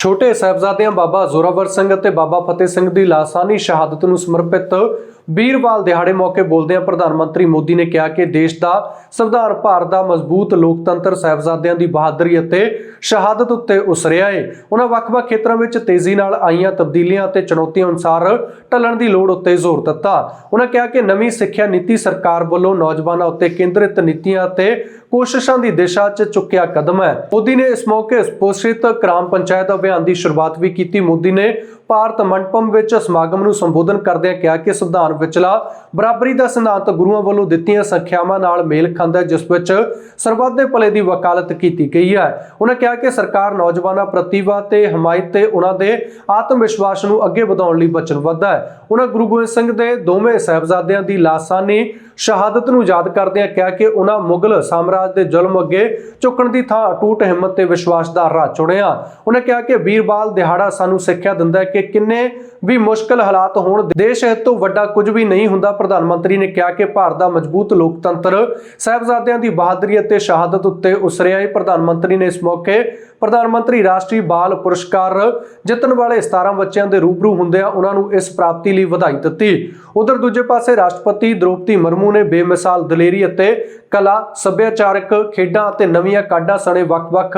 ਛੋਟੇ ਸਾਹਿਬਜ਼ਾਦਿਆਂ ਬਾਬਾ ਜ਼ੋਰਾਵਰ ਸਿੰਘ ਅਤੇ ਬਾਬਾ ਫਤਿਹ ਸਿੰਘ ਦੀ ਲਾਸਾਨੀ ਸ਼ਹਾਦਤ ਨੂੰ ਸਮਰਪਿਤ ਵੀਰਵਾਲ ਦਿਹਾੜੇ ਮੌਕੇ ਬੋਲਦਿਆਂ ਪ੍ਰਧਾਨ ਮੰਤਰੀ ਮੋਦੀ ਨੇ ਕਿਹਾ ਕਿ ਦੇਸ਼ ਦਾ ਸੰਵਿਧਾਨ ਭਾਰਤ ਦਾ ਮਜ਼ਬੂਤ ਲੋਕਤੰਤਰ ਸਾਹਿਬਜ਼ਾਦਿਆਂ ਦੀ ਬਹਾਦਰੀ ਅਤੇ ਸ਼ਹਾਦਤ ਉੱਤੇ ਉਸਰਿਆ ਹੈ ਉਹਨਾਂ ਵੱਖ-ਵੱਖ ਖੇਤਰਾਂ ਵਿੱਚ ਤੇਜ਼ੀ ਨਾਲ ਆਈਆਂ ਤਬਦੀਲੀਆਂ ਅਤੇ ਚੁਣੌਤੀਆਂ ਅਨੁਸਾਰ ਢਲਣ ਦੀ ਲੋੜ ਉੱਤੇ ਜ਼ੋਰ ਦਿੱਤਾ। ਉਹਨਾਂ ਕਿਹਾ ਕਿ ਨਵੀਂ ਸਿੱਖਿਆ ਨੀਤੀ ਸਰਕਾਰ ਵੱਲੋਂ ਨੌਜਵਾਨਾਂ ਉੱਤੇ ਕੇਂਦਰਿਤ ਨੀਤੀਆਂ ਅਤੇ ਕੋਸ਼ਿਸ਼ਾਂ ਦੀ ਦਿਸ਼ਾ 'ਚ ਚੁੱਕਿਆ ਕਦਮ ਹੈ। ਮੋਦੀ ਨੇ ਇਸ ਮੌਕੇ ਸਪੋਸ਼ਿਤ ਗ੍ਰਾਮ ਪੰਚਾਇਤ ਅਭਿਆਨ ਦੀ ਸ਼ੁਰੂਆਤ ਵੀ ਕੀਤੀ। ਮੋਦੀ ਨੇ ਭਾਰਤ ਮੰਡਪਮ ਵਿੱਚ ਸਮਾਗਮ ਨੂੰ ਸੰਬੋਧਨ ਕਰਦਿਆਂ ਕਿਹਾ ਕਿ ਸੰਵਿਧਾਨ ਵਿਚਲਾ ਬਰਾਬਰੀ ਦਾ ਸਿਧਾਂਤ ਗੁਰੂਆਂ ਵੱਲੋਂ ਦਿੱਤੀਆਂ ਸੰਖਿਆਵਾਂ ਨਾਲ ਮੇਲ ਖਾਂਦਾ ਹੈ, ਜਿਸ ਵਿੱਚ ਸਰਬੱਤ ਦੇ ਭਲੇ ਦੀ ਵਕਾਲਤ ਕੀਤੀ ਗਈ ਹੈ। ਉਹਨਾਂ ਕਿਹਾ ਕਿ ਸਰਕਾਰ ਨੌਜਵਾਨਾਂ ਪ੍ਰਤੀਭਾ ਤੇ ਹਮਾਇਤ ਤੇ ਉਹਨਾਂ ਦੇ ਆਤਮ ਵਿਸ਼ਵਾਸ ਨੂੰ ਅੱਗੇ ਵਧਾਉਣ ਲਈ ਵਚਨਬੱਧ ਹੈ। ਉਹਨਾਂ ਗੁਰੂ ਗੋਬਿੰਦ ਸਿੰਘ ਦੇ ਦੋਵੇਂ ਸਾਹਿਬਜ਼ਾਦਿਆਂ ਦੀ ਲਾਸਾਨੀ ਸ਼ਹਾਦਤ ਨੂੰ ਯਾਦ ਕਰਦਿਆਂ ਕਿਹਾ ਕਿ ਉਹਨਾਂ ਮੁਗਲ ਸਾਮਰਾਜ ਦੇ ਜ਼ੁਲਮ ਅੱਗੇ ਝੁਕਣ ਦੀ ਥਾਂ ਅਟੂਟ ਹਿੰਮਤ ਤੇ ਵਿਸ਼ਵਾਸ ਦਾ ਰਾਹ ਚੁਣਿਆ। ਉਹਨਾਂ ਕਿਹਾ ਕਿ ਵੀਰਬਾਲ ਦਿਹਾੜਾ ਸਾਨੂੰ ਸਿੱਖਿਆ ਦਿੰਦਾ ਹੈ ਕਿ ਕਿੰਨੇ ਵੀ ਮੁਸ਼ਕਲ ਹਾਲਾਤ ਹੋਣ, ਦੇਸ਼ ਹਿੱਤ ਤੋਂ ਵੱਡਾ ਕੁਝ ਵੀ ਨਹੀਂ ਹੁੰਦਾ। ਪ੍ਰਧਾਨ ਮੰਤਰੀ ਨੇ ਕਿਹਾ ਕਿ ਭਾਰਤ ਦਾ ਮਜ਼ਬੂਤ ਲੋਕਤੰਤਰ ਸਾਹਿਬਜ਼ਾਦਿਆਂ ਦੀ ਬਹਾਦਰੀ ਅਤੇ ਸ਼ਹਾਦਤ ਉੱਤੇ ਉਸਰਿਆ ਹੈ। ਪ੍ਰਧਾਨ ਮੰਤਰੀ ਨੇ ਇਸ ਮੌਕੇ ਪ੍ਰਧਾਨ ਮੰਤਰੀ ਰਾਸ਼ਟਰੀ ਬਾਲ ਪੁਰਸਕਾਰ ਜਿੱਤਣ ਵਾਲੇ 17 ਬੱਚਿਆਂ ਦੇ ਰੂਬਰੂ ਹੁੰਦਿਆਂ ਉਹਨਾਂ ਨੂੰ ਇਸ ਪ੍ਰਾਪਤੀ ਲਈ ਵਧਾਈ ਦਿੱਤੀ। ਉਧਰ ਦੂਜੇ ਪਾਸੇ ਰਾਸ਼ਟਰਪਤੀ ਦ੍ਰੋਪਦੀ ਮਰਮੂ ਨੇ ਬੇਮਿਸਾਲ ਦਲੇਰੀ ਅਤੇ ਕਲਾ, ਸੱਭਿਆਚਾਰਕ ਖੇਡਾਂ ਅਤੇ ਨਵੀਆਂ ਕਾਢਾਂ ਸਣੇ ਵੱਖ-ਵੱਖ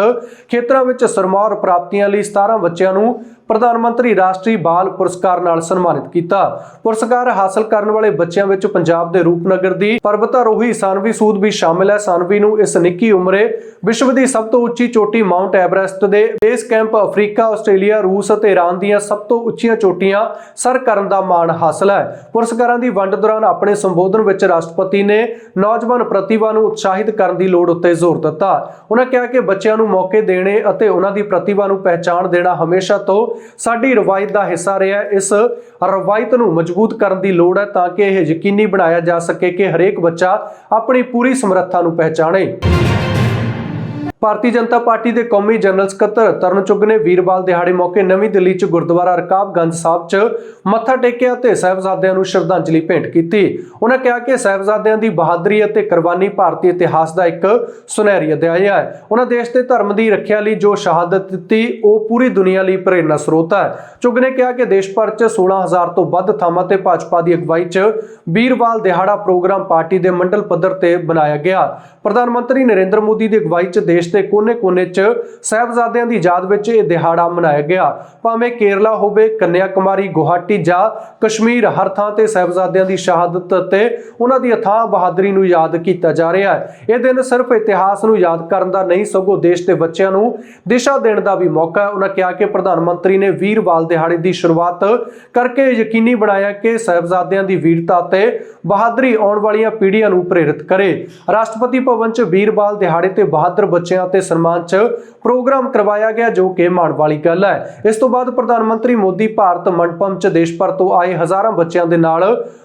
ਖੇਤਰਾਂ ਵਿੱਚ ਸਰਮੌਰ ਪ੍ਰਾਪਤੀਆਂ ਲਈ 17 ਬੱਚਿਆਂ ਨੂੰ ਪ੍ਰਧਾਨ ਮੰਤਰੀ ਰਾਸ਼ਟਰੀ ਬਾਲ ਪੁਰਸਕਾਰ ਨਾਲ ਸਨਮਾਨਿਤ ਕੀਤਾ। ਪੁਰਸਕਾਰ ਹਾਸਲ ਕਰਨ ਵਾਲੇ ਬੱਚਿਆਂ ਵਿੱਚ ਪੰਜਾਬ ਦੇ ਰੂਪਨਗਰ ਦੀ ਪਰਬਤਾਰੋਹੀ ਸਾਨਵੀ ਸੂਦ ਵੀ ਸ਼ਾਮਿਲ ਹੈ। ਸਾਨਵੀ ਨੂੰ ਇਸ ਨਿੱਕੀ ਉਮਰੇ ਵਿਸ਼ਵ ਦੀ ਸਭ ਤੋਂ ਉੱਚੀ ਚੋਟੀ ਮਾਉਂਟ ਐਵਰੈਸਟ ਦੇ ਬੇਸ ਕੈਂਪ ਅਫਰੀਕਾ, ਆਸਟ੍ਰੇਲੀਆ, ਰੂਸ ਅਤੇ ਈਰਾਨ ਦੀਆਂ ਸਭ ਤੋਂ ਉੱਚੀਆਂ ਚੋਟੀਆਂ ਸਰ ਕਰਨ ਦਾ ਮਾਣ ਹਾਸਲ ਹੈ। ਪੁਰਸਕਾਰਾਂ ਦੀ ਵੰਡ ਦੌਰਾਨ ਆਪਣੇ ਸੰਬੋਧਨ ਵਿੱਚ ਰਾਸ਼ਟਰਪਤੀ ਨੇ ਨੌਜਵਾਨ ਪ੍ਰਤਿਭਾ ਨੂੰ ਉਤਸ਼ਾਹਿਤ ਕਰਨ ਦੀ ਲੋੜ ਉੱਤੇ ਜ਼ੋਰ ਦਿੱਤਾ। ਉਹਨਾਂ ਕਿਹਾ ਕਿ ਬੱਚਿਆਂ ਨੂੰ ਮੌਕੇ ਦੇਣੇ ਅਤੇ ਉਹਨਾਂ ਦੀ ਪ੍ਰਤਿਭਾ ਨੂੰ ਪਹਿਚਾਣ ਦੇਣਾ ਹਮੇਸ਼ਾ ਤੋਂ ਸਾਡੀ ਰਵਾਇਤ ਦਾ ਹਿੱਸਾ ਰਿਹਾ ਇਸ ਰਵਾਇਤ ਨੂੰ ਮਜ਼ਬੂਤ ਕਰਨ ਦੀ ਲੋੜ ਹੈ ਤਾਂ ਕਿ ਇਹ ਯਕੀਨੀ ਬਣਾਇਆ ਜਾ ਸਕੇ ਕਿ ਹਰੇਕ ਬੱਚਾ ਆਪਣੀ ਪੂਰੀ ਸਮਰੱਥਾ ਨੂੰ ਪਹਿਚਾਣੇ। ਭਾਰਤੀ ਜਨਤਾ ਪਾਰਟੀ ਦੇ ਕੌਮੀ ਜਨਰਲ ਸਕੱਤਰ ਤਰਨ ਚੁੱਗ ਨੇ ਵੀਰਵਾਲ ਦਿਹਾੜੇ ਮੌਕੇ ਨਵੀਂ ਦਿੱਲੀ 'ਚ ਗੁਰਦੁਆਰਾ ਰਕਾਬਗੰਜ ਸਾਹਿਬ 'ਚ ਮੱਥਾ ਟੇਕਿਆ ਤੇ ਸਾਹਿਬਜ਼ਾਦਿਆਂ ਨੂੰ ਸ਼ਰਧਾਂਜਲੀ ਭੇਂਟ ਕੀਤੀ। ਉਹਨਾਂ ਕਿਹਾ ਕਿ ਸਾਹਿਬਜ਼ਾਦਿਆਂ ਦੀ ਬਹਾਦਰੀ ਅਤੇ ਕੁਰਬਾਨੀ ਭਾਰਤੀ ਇਤਿਹਾਸ ਦਾ ਇੱਕ ਸੁਨਹਿਰੀ ਅਧਿਆਇ ਹੈ। ਉਹਨਾਂ ਦੇਸ਼ ਦੇ ਧਰਮ ਦੀ ਰੱਖਿਆ ਲਈ ਜੋ ਸ਼ਹਾਦਤ ਦਿੱਤੀ, ਉਹ ਪੂਰੀ ਦੁਨੀਆ ਲਈ ਪ੍ਰੇਰਨਾ ਸਰੋਤ ਹੈ। ਚੁੱਗ ਨੇ ਕਿਹਾ ਕਿ ਦੇਸ਼ ਭਰ 'ਚ 16000 ਤੋਂ ਵੱਧ ਥਾਵਾਂ ਤੇ ਭਾਜਪਾ ਦੀ ਅਗਵਾਈ 'ਚ ਵੀਰਵਾਲ ਦਿਹਾੜਾ ਪ੍ਰੋਗਰਾਮ ਪਾਰਟੀ ਦੇ ਮੰਡਲ ਪੱਧਰ ਤੇ ਬਣਾਇਆ ਗਿਆ। ਪ੍ਰਧਾਨ ਮੰਤਰੀ ਨਰਿੰਦਰ ਮੋਦੀ ਦੀ ਅਗਵਾਈ 'ਚ ਦੇਸ਼ ਦੇ ਕੋਨੇ-ਕੋਨੇ 'ਚ ਸਾਹਿਬਜ਼ਾਦਿਆਂ ਦੀ ਯਾਦ ਵਿੱਚ ਇਹ ਦਿਹਾੜਾ ਮਨਾਇਆ ਗਿਆ। ਭਾਵੇਂ ਕੇਰਲਾ ਹੋਵੇ ਕੰਨਿਆ ਕੁਮਾਰੀ ਗੁਹਾਟੀ ਜਾਂ ਕਸ਼ਮੀਰ, ਹਰ ਥਾਂ ਤੇ ਸਾਹਿਬਜ਼ਾਦਿਆਂ ਦੀ ਸ਼ਹਾਦਤ ਅਤੇ ਉਹਨਾਂ ਦੀ ਅਥਾਹ ਬਹਾਦਰੀ ਨੂੰ ਯਾਦ ਕੀਤਾ ਜਾ ਰਿਹਾ ਹੈ। ਇਹ ਦਿਨ ਸਿਰਫ ਇਤਿਹਾਸ ਨੂੰ ਯਾਦ ਕਰਨ ਦਾ ਨਹੀਂ, ਸਗੋਂ ਦੇਸ਼ ਦੇ ਬੱਚਿਆਂ ਨੂੰ ਦਿਸ਼ਾ ਦੇਣ ਦਾ ਵੀ ਮੌਕਾ ਹੈ। ਉਹਨਾਂ ਕਿਹਾ ਕਿ ਪ੍ਰਧਾਨ ਮੰਤਰੀ ਨੇ ਵੀਰਵਾਲ ਦਿਹਾੜੇ ਦੀ ਸ਼ੁਰੂਆਤ ਕਰਕੇ ਯਕੀਨੀ ਬਣਾਇਆ ਕਿ ਸਾਹਿਬਜ਼ਾਦਿਆਂ ਦੀ ਵੀਰਤਾ ਤੇ ਬਹਾਦਰੀ ਆਉਣ ਵਾਲੀਆਂ ਪੀੜ੍ਹੀਆਂ ਨੂੰ ਪ੍ਰੇਰਿਤ ਕਰੇ। ਰਾਸ਼ਟਰਪਤੀ ਭਵਨ 'ਚ ਵੀਰਵਾਲ ਦਿਹਾੜੇ ਤੇ ਬਹਾਦਰ ਬੱਚਿਆਂ ਤੇ ਸਨਮਾਨ 'ਚ ਪ੍ਰੋਗਰਾਮ ਕਰਵਾਇਆ ਗਿਆ ਜੋ ਕਿ ਮਾਣ ਵਾਲੀ ਗੱਲ ਹੈ। ਇਸ ਤੋਂ ਬਾਅਦ ਪ੍ਰਧਾਨ ਮੰਤਰੀ ਮੋਦੀ ਭਾਰਤ ਮੰਡਪਮ 'ਚ ਦੇਸ਼ ਭਰ ਤੋਂ ਆਏ ਹਜ਼ਾਰਾਂ ਬੱਚਿਆਂ ਦੇ ਨਾਲ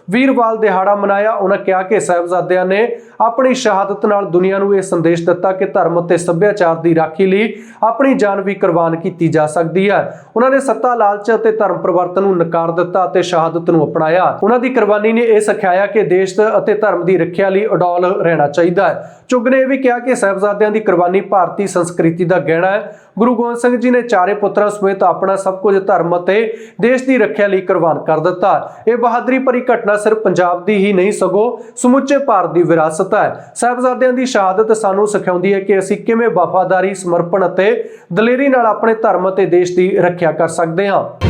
ਵੀਰਵਾਲ ਦਿਹਾੜਾ ਮਨਾਇਆ। ਉਹਨਾਂ ਕਿਹਾ ਕਿ ਸਾਹਿਬਜ਼ਾਦਿਆਂ ਨੇ ਆਪਣੀ ਸ਼ਹਾਦਤ ਨਾਲ ਦੁਨੀਆ ਨੂੰ ਇਹ ਸੰਦੇਸ਼ ਦਿੱਤਾ ਕਿ ਧਰਮ ਅਤੇ ਸੱਭਿਆਚਾਰ ਦੀ ਰਾਖੀ ਲਈ ਆਪਣੀ ਜਾਨ ਵੀ ਕੁਰਬਾਨ ਕੀਤੀ ਜਾ ਸਕਦੀ ਹੈ। ਉਹਨਾਂ ਨੇ ਸੱਤਾ ਲਾਲਚ ਅਤੇ ਧਰਮ ਪਰਿਵਰਤਨ ਨੂੰ ਨਕਾਰ ਦਿੱਤਾ ਅਤੇ ਸ਼ਹਾਦਤ ਨੂੰ ਅਪਣਾਇਆ। ਉਹਨਾਂ ਦੀ ਕੁਰਬਾਨੀ ਨੇ ਇਹ ਸਿਖਾਇਆ ਕਿ ਦੇਸ਼ ਅਤੇ ਧਰਮ ਦੀ ਰੱਖਿਆ ਲਈ ਅਡੋਲ ਰਹਿਣਾ ਚਾਹੀਦਾ ਹੈ। ਚੁੱਗ ਨੇ ਇਹ ਵੀ ਕਿਹਾ ਕਿ ਸਾਹਿਬਜ਼ਾਦਿਆਂ ਦੀ ਕੁਰਬਾਨੀ ਭਾਰਤੀ ਸੰਸਕ੍ਰਿਤੀ ਦਾ ਗਹਿਣਾ ਹੈ। ਗੁਰੂ ਗੋਬਿੰਦ ਸਿੰਘ ਜੀ ਨੇ ਚਾਰੇ ਪੁੱਤਰਾਂ ਸਮੇਤ ਆਪਣਾ ਸਭ ਕੁਝ ਧਰਮ ਅਤੇ ਦੇਸ਼ ਦੀ ਰੱਖਿਆ ਲਈ ਕੁਰਬਾਨ ਕਰ ਦਿੱਤਾ। ਇਹ ਬਹਾਦਰੀ ਭਰੀ ਘਟਨਾ ਸਿਰਫ ਪੰਜਾਬ ਦੀ ਹੀ ਨਹੀਂ, ਸਗੋਂ ਸਮੁੱਚੇ ਭਾਰਤ ਦੀ ਵਿਰਾਸਤ ਹੈ। ਸਾਹਿਬਜ਼ਾਦਿਆਂ ਦੀ ਸ਼ਹਾਦਤ ਸਾਨੂੰ ਸਿਖਾਉਂਦੀ ਹੈ ਕਿ ਅਸੀਂ ਕਿਵੇਂ ਵਫਾਦਾਰੀ, ਸਮਰਪਣ ਅਤੇ ਦਲੇਰੀ ਨਾਲ ਆਪਣੇ ਧਰਮ ਅਤੇ ਦੇਸ਼ ਦੀ ਰੱਖਿਆ ਕਰ ਸਕਦੇ ਹਾਂ।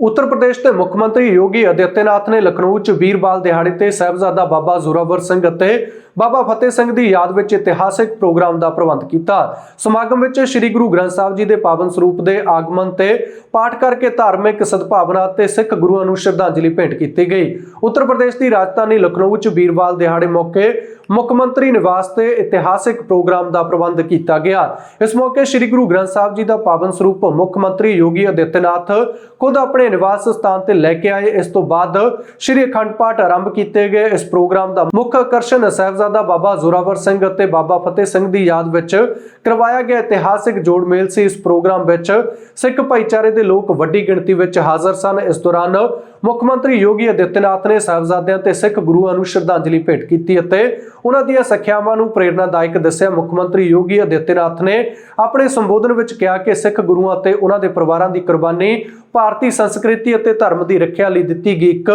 ਉੱਤਰ ਪ੍ਰਦੇਸ਼ ਦੇ ਮੁੱਖ ਮੰਤਰੀ ਯੋਗੀ ਆਦਿੱਤਿਆਨਾਥ ਨੇ ਲਖਨਊ 'ਚ ਵੀਰਬਾਲ ਦਿਹਾੜੇ ਤੇ ਸਾਹਿਬਜ਼ਾਦਾ ਬਾਬਾ ਜ਼ੋਰਾਵਰ ਸਿੰਘ ਅਤੇ ਬਾਬਾ ਫਤਿਹ ਸਿੰਘ ਦੀ ਯਾਦ ਵਿੱਚ ਇਤਿਹਾਸਿਕ ਪ੍ਰੋਗਰਾਮ ਦਾ ਪ੍ਰਬੰਧ ਕੀਤਾ। ਸਮਾਗਮ ਵਿੱਚ ਸ੍ਰੀ ਗੁਰੂ ਗ੍ਰੰਥ ਸਾਹਿਬ ਜੀ ਦੇ ਪਾਵਨ ਸਰੂਪ ਦੇ ਆਗਮਨ ਤੇ ਪਾਠ ਕਰਕੇ ਧਾਰਮਿਕ ਸਦਭਾਵਨਾ ਤੇ ਸਿੱਖ ਗੁਰੂਆਂ ਨੂੰ ਸ਼ਰਧਾਂਜਲੀ ਭੇਂਟ ਕੀਤੀ ਗਈ। ਉੱਤਰ ਪ੍ਰਦੇਸ਼ ਦੀ ਰਾਜਧਾਨੀ ਲਖਨਊ 'ਚ ਵੀਰਬਾਲ ਦਿਹਾੜੇ ਮੌਕੇ ਮੁੱਖ ਮੰਤਰੀ ਨਿਵਾਸ ਤੇ ਇਤਿਹਾਸਿਕ ਪ੍ਰੋਗਰਾਮ ਦਾ ਪ੍ਰਬੰਧ ਕੀਤਾ ਗਿਆ। ਇਸ ਮੌਕੇ ਸ੍ਰੀ ਗੁਰੂ ਗ੍ਰੰਥ ਸਾਹਿਬ ਜੀ ਦਾ ਪਾਵਨ ਸਰੂਪ ਮੁੱਖ ਮੰਤਰੀ ਯੋਗੀ ਆਦਿੱਤਿਆਨਾਥ ਖੁਦ ਆਪਣੇ ਨਿਵਾਸ ਸਥਾਨ ਤੇ ਲੈ ਕੇ ਆਏ। ਇਸ ਤੋਂ ਬਾਅਦ ਸ੍ਰੀ ਅਖੰਡ ਪਾਠ ਆਰੰਭ ਕੀਤੇ ਗਏ। ਇਸ ਪ੍ਰੋਗਰਾਮ ਦਾ ਮੁੱਖ ਆਕਰਸ਼ਣ ਸਾਹਿਬਜ਼ਾਦਾ ਬਾਬਾ ਜ਼ੋਰਾਵਰ ਸਿੰਘ ਅਤੇ ਬਾਬਾ ਫਤਿਹ ਸਿੰਘ ਦੀ ਯਾਦ ਵਿੱਚ ਕਰਵਾਇਆ ਗਿਆ ਇਤਿਹਾਸਿਕ ਜੋੜ ਮੇਲ ਸੀ। ਇਸ ਪ੍ਰੋਗਰਾਮ ਵਿੱਚ ਸਿੱਖ ਭਾਈਚਾਰੇ ਦੇ ਲੋਕ ਵੱਡੀ ਗਿਣਤੀ ਵਿੱਚ ਹਾਜ਼ਰ ਸਨ। ਇਸ ਦੌਰਾਨ ਮੁੱਖ ਮੰਤਰੀ ਯੋਗੀ ਆਦਿੱਤਿਆਨਾਥ ਨੇ ਸਾਹਿਬਜ਼ਾਦਿਆਂ ਤੇ ਸਿੱਖ ਗੁਰੂਆਂ ਨੂੰ ਸ਼ਰਧਾਂਜਲੀ ਭੇਟ ਕੀਤੀ ਅਤੇ ਉਹਨਾਂ ਦੀਆਂ ਸਿੱਖਿਆਵਾਂ ਨੂੰ ਪ੍ਰੇਰਨਾਦਾਇਕ ਦੱਸਿਆ। ਮੁੱਖ ਮੰਤਰੀ ਯੋਗੀ ਆਦਿੱਤਿਆਨਾਥ ਨੇ ਆਪਣੇ ਸੰਬੋਧਨ ਵਿੱਚ ਕਿਹਾ ਕਿ ਸਿੱਖ ਗੁਰੂਆਂ ਅਤੇ ਉਹਨਾਂ ਦੇ ਪਰਿਵਾਰਾਂ ਦੀ ਕੁਰਬਾਨੀ ਭਾਰਤੀ ਸੰਸਕ੍ਰਿਤੀ ਅਤੇ ਧਰਮ ਦੀ ਰੱਖਿਆ ਲਈ ਦਿੱਤੀ ਗਈ ਇੱਕ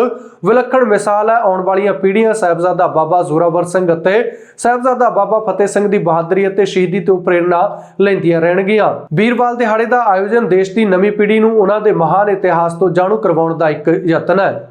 ਵਿਲੱਖਣ ਮਿਸਾਲ ਹੈ। ਆਉਣ ਵਾਲੀਆਂ ਪੀੜ੍ਹੀਆਂ ਸਾਹਿਬਜ਼ਾਦਾ ਬਾਬਾ ਜ਼ੋਰਾਵਰ ਸਿੰਘ ਅਤੇ ਸਾਹਿਬਜ਼ਾਦਾ ਬਾਬਾ ਫਤਿਹ ਸਿੰਘ ਦੀ ਬਹਾਦਰੀ ਅਤੇ ਸ਼ਹੀਦੀ ਤੋਂ ਪ੍ਰੇਰਣਾ ਲੈਂਦੀਆਂ ਰਹਿਣਗੀਆਂ। ਵੀਰਵਾਲ ਦਿਹਾੜੇ ਦਾ ਆਯੋਜਨ ਦੇਸ਼ ਦੀ ਨਵੀਂ ਪੀੜ੍ਹੀ ਨੂੰ ਉਹਨਾਂ ਦੇ ਮਹਾਨ ਇਤਿਹਾਸ ਤੋਂ ਜਾਣੂ ਕਰਵਾਉਣ ਦਾ ਇੱਕ ਯਤਨ ਹੈ।